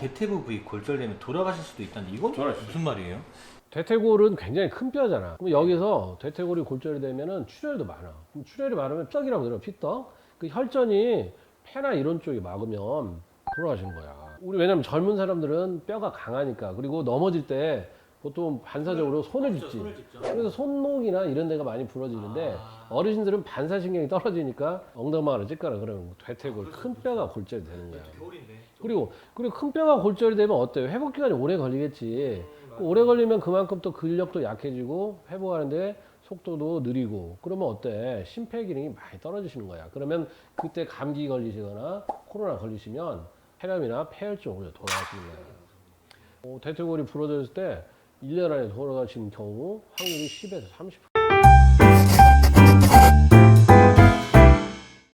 대퇴부 부위 골절되면 돌아가실 수도 있다는데 이건 돌아가실 무슨 말이에요? 대퇴골은 굉장히 큰 뼈잖아. 그럼 여기서 대퇴골이 골절이 되면은 출혈도 많아. 그럼 출혈이 많으면 뼈이라고 그래요. 피떡. 그 혈전이 폐나 이런 쪽이 막으면 돌아가시는 거야. 우리 왜냐면 젊은 사람들은 뼈가 강하니까 그리고 넘어질 때 보통 반사적으로 손을 짚지. 그래서 손목이나 이런 데가 많이 부러지는데 어르신들은 반사신경이 떨어지니까 엉덩방아를 찢거나 그러면 대퇴골 큰 뼈가 골절이 되는 거야. 겨울인데. 그리고 그리고 큰 뼈가 골절이 되면 어때요? 회복 기간이 오래 걸리겠지. 그 오래 걸리면 그만큼 또 근력도 약해지고 회복하는데 속도도 느리고 그러면 어때? 심폐 기능이 많이 떨어지시는 거야. 그러면 그때 감기 걸리시거나 코로나 걸리시면 폐렴이나 폐혈증으로 돌아가시는 거야. 어, 대퇴골이 부러졌을 때 1년 안에 돌아가시는 경우 확률이 10에서 30%